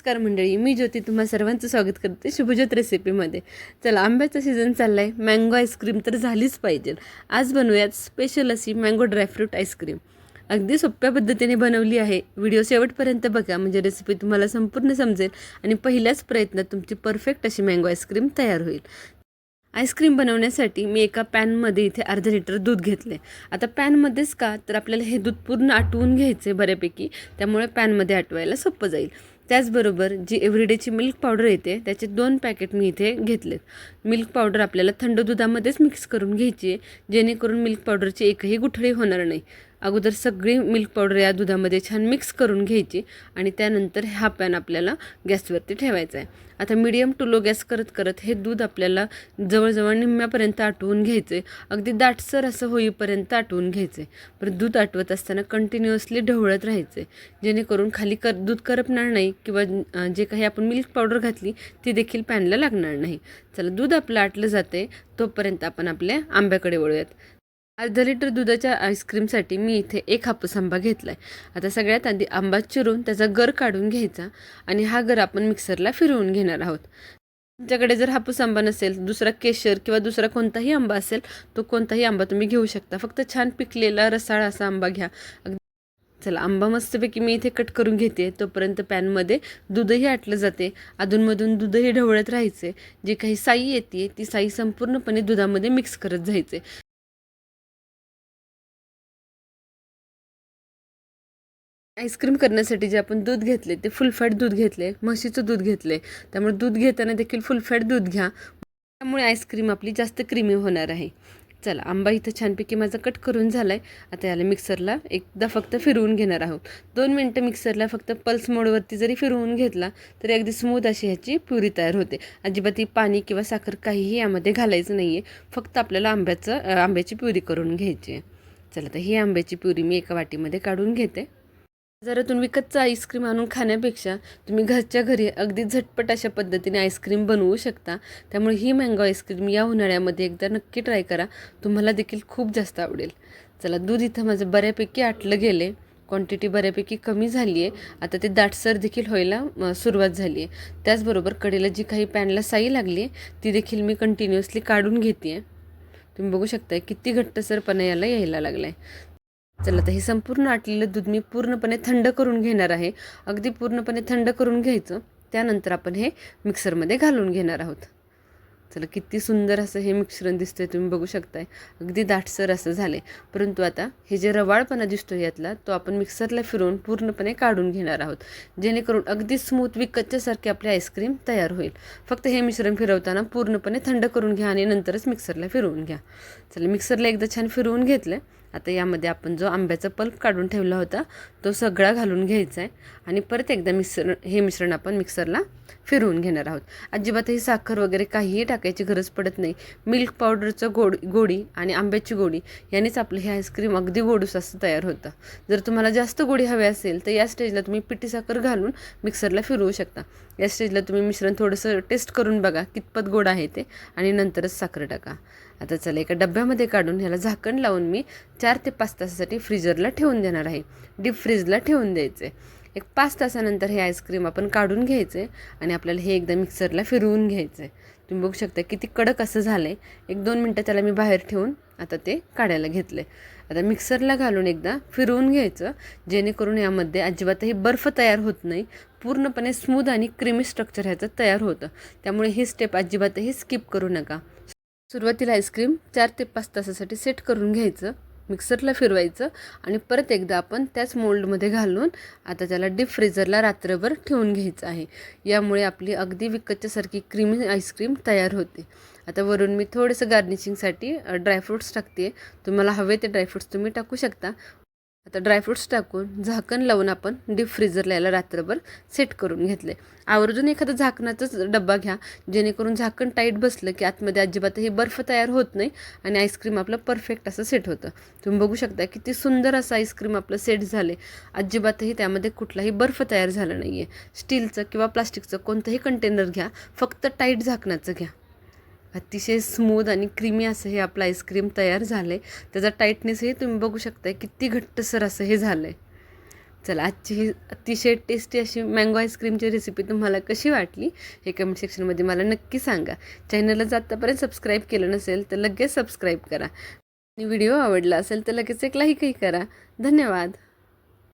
नमस्कार मंडळी मी ज्योती तुम्हा सर्वांचं स्वागत करते शुभज्योत रेसिपीमध्ये चला आंब्याचा सीझन चालला आहे मँगो आईस्क्रीम तर झालीच पाहिजे. आज बनवूयात स्पेशल अशी mango dry fruit ice cream अगदी सोप्या पद्धतीने बनवली आहे. व्हिडिओ शेवटपर्यंत बघा म्हणजे रेसिपी तुम्हाला संपूर्ण समजेल आणि पहिल्याच प्रयत्नात तुमची परफेक्ट अशी मँगो आईस्क्रीम तयार होईल. आईस्क्रीम बनवण्यासाठी मी एका पॅनमध्ये इथे अर्धा लिटर दूध घेतले आता पॅनमध्येच का तर आपल्याला हे दूध पूर्ण आटवून घ्यायचे बऱ्यापैकी. त्यामुळे पॅनमध्ये आटवायला सोपं जाईल. त्याचबरोबर जी एव्हरीडेची मिल्क पावडर येते त्याचे दोन पॅकेट मी इथे घेतलेत. मिल्क पावडर आपल्याला थंड दुधामध्येच मिक्स करून घ्यायची आहे जेणेकरून मिल्क पावडरची एकही गुठळी होणार नाही. अगोदर सगळी मिल्क पावडर या दुधामध्ये छान मिक्स करून घ्यायची आणि त्यानंतर हा पॅन आपल्याला गॅसवरती ठेवायचा आहे. आता मीडियम टू लो गॅस करत करत हे दूध आपल्याला जवळजवळ निम्म्यापर्यंत आटवून घ्यायचं आहे अगदी दाटसर असं होईपर्यंत आटवून घ्यायचं आहे परत दूध आटवत असताना कंटिन्युअसली ढवळत राहायचं आहे जेणेकरून खाली कर दूध करपणार नाही किंवा जे काही आपण मिल्क पावडर घातली ती देखील पॅनला लागणार नाही. चला दूध आपलं आटलं जाते तोपर्यंत आपण आपल्या आंब्याकडे वळूयात. अर्धा लिटर दुधाच्या आईस्क्रीमसाठी मी इथे एक हापूस आंबा घेतला आहे आता सगळ्यात आधी आंबा चिरून त्याचा गर काढून घ्यायचा आणि हा गर आपण मिक्सरला फिरवून घेणार आहोत. तुमच्याकडे जर हापूस आंबा नसेल दुसरा केशर किंवा दुसरा कोणताही आंबा असेल तो कोणताही आंबा तुम्ही घेऊ शकता. फक्त छान पिकलेला रसाळ असा आंबा घ्या. चला आंबा मस्तपैकी मी इथे कट करून घेते. तोपर्यंत पॅनमध्ये दूधही आटलं जाते. अधूनमधून दूधही ढवळत राहायचे. जी काही साई येते ती साई संपूर्णपणे दुधामध्ये मिक्स करत जायचे. आईस्क्रीम करण्यासाठी जे आपण दूध घेतले ते फुलफॅट दूध घेतले म्हशीचं दूध घेतले त्यामुळे दूध घेताना देखील फुलफॅट दूध घ्या. त्यामुळे आईस्क्रीम आपली जास्त क्रीमी होणार आहे. चला आंबा इथं छानपैकी माझा कट करून झाला आहे आता याला मिक्सरला एकदा फक्त फिरवून घेणार आहोत. दोन मिनटं मिक्सरला फक्त पल्स मोडवरती जरी फिरवून घेतला तरी अगदी स्मूथ अशी ह्याची प्युरी तयार होते. अजिबात ही पाणी किंवा साखर काहीही यामध्ये घालायचं नाही आहे फक्त आपल्याला आंब्याचं आंब्याची प्युरी करून घ्यायची आहे. चला तर ही आंब्याची प्युरी मी एका वाटीमध्ये काढून घेते. बाजारातून विकतचं आईस्क्रीम आणून खाण्यापेक्षा तुम्ही घरच्या घरी अगदी झटपट अशा पद्धतीने आईस्क्रीम बनवू शकता. त्यामुळे ही मँगो आईस्क्रीम या उन्हाळ्यामध्ये एकदा नक्की ट्राय करा. तुम्हाला देखील खूप जास्त आवडेल. चला दूध इथं माझं बऱ्यापैकी आटलं गेले क्वांटिटी बऱ्यापैकी कमी झाली आहे आता ते दाटसर देखील व्हायला सुरुवात झाली आहे त्याचबरोबर कडेला जी काही पॅनला साई लागली आहे ती देखील मी कंटिन्युअसली काढून घेते आहे तुम्ही बघू शकताय किती घट्टसरपणा याला यायला लागला आहे चला तर हे संपूर्ण आटलेलं दूध मी पूर्णपणे थंड करून घेणार आहे. अगदी पूर्णपणे थंड करून घ्यायचं. त्यानंतर आपण हे मिक्सरमध्ये घालून घेणार आहोत. चला किती सुंदर असं हे मिश्रण दिसतंय तुम्ही बघू शकताय. अगदी दाटसर असं झाले परंतु आता हे जे रवाळपणा दिसतो यातला तो आपण मिक्सरला फिरवून पूर्णपणे काढून घेणार आहोत. जेणेकरून अगदी स्मूथ विकतच्यासारखी आपली आईस्क्रीम तयार होईल. फक्त हे मिश्रण फिरवताना पूर्णपणे थंड करून घ्या आणि नंतरच मिक्सरला फिरवून घ्या. चला मिक्सरला एकदा छान फिरवून घेतलं. आता यामध्ये आपण जो आंब्याचा पल्प काढून ठेवला होता तो सगळा घालून घ्यायचा आहे आणि परत एकदा मिक्सर हे मिश्रण आपण मिक्सरला फिरवून घेणार आहोत. अजिबातही साखर वगैरे काहीही टाकायची गरज पडत नाही. मिल्क पावडरचं गोड गोडी आणि आंब्याची गोडी यानेच आपलं हे आईस्क्रीम अगदी गोडूस असं तयार होतं. जर तुम्हाला जास्त गोडी हवी असेल तर या स्टेजला तुम्ही पिठी साखर घालून मिक्सरला फिरवू शकता. या स्टेजला तुम्ही मिश्रण थोडंसं टेस्ट करून बघा कितपत गोड आहे ते आणि नंतरच साखर टाका. आता चला एका डब्यामध्ये काढून ह्याला झाकण लावून मी चार ते पाच तासासाठी फ्रीजरला ठेवून देणार आहे. डीप फ्रीजला ठेवून द्यायचे. एक पाच तासानंतर हे आईस्क्रीम आपण काढून घ्यायचे आणि आपल्याला हे एकदा मिक्सरला फिरवून घ्यायचं. आहे तुम्ही बघू शकता किती कडक असं झालं आहे एक दोन मिनटं त्याला मी बाहेर ठेवून आता ते काढायला घेतलं आहे आता मिक्सरला घालून एकदा फिरवून घ्यायचं. जेणेकरून यामध्ये अजिबातही बर्फ तयार होत नाही. पूर्णपणे स्मूद आणि क्रीमी स्ट्रक्चर ह्याचं तयार होतं. त्यामुळे ही स्टेप अजिबातही स्किप करू नका. सुरुवातीला आईस्क्रीम चार ते पाच तासासाठी सेट करून घ्यायचं. मिक्सरला फिरवायचं आणि परत एकदा आपण त्याच मोल्डमध्ये घालून आता त्याला डीप फ्रीजरला रात्रभर ठेवून घ्यायचं आहे. यामुळे आपली अगदी विकतच्यासारखी क्रीमी आईस्क्रीम तयार होते. आता वरून मी थोडंसं गार्निशिंगसाठी ड्रायफ्रूट्स टाकते तुम्हाला हवे ते ड्रायफ्रूट्स तुम्ही टाकू शकता. आता ड्रायफ्रूट्स टाकून झाकण लावून आपण डीप फ्रीजरला याला रात्रभर सेट करून घेतले आवर्जून एखादं झाकणाचाच डब्बा घ्या जेणेकरून झाकण टाईट बसलं की आतमध्ये अजिबातही बर्फ तयार होत नाही आणि आईस्क्रीम आपलं परफेक्ट असं सेट होतं. तुम्ही बघू शकता किती सुंदर असं आईस्क्रीम आपलं सेट झाले अजिबातही त्यामध्ये कुठलाही बर्फ तयार झाला नाही आहे स्टीलचं किंवा प्लास्टिकचं कोणतंही कंटेनर घ्या फक्त टाईट झाकणाचं घ्या. अतिशय स्मूद आणि क्रीमी असं हे आपलं आईस्क्रीम तयार झालं आहे त्याचा टाईटनेसही तुम्ही बघू शकताय किती घट्टसर असं हे झालं आहे चला आजची ही अतिशय टेस्टी अशी मँगो आईस्क्रीमची रेसिपी तुम्हाला कशी वाटली हे कमेंट सेक्शनमध्ये मला नक्की सांगा. चॅनलला जर आत्तापर्यंत सबस्क्राईब केलं नसेल तर लगेच सबस्क्राईब करा. आणि व्हिडिओ आवडला असेल तर लगेच एक लाईकही करा. धन्यवाद.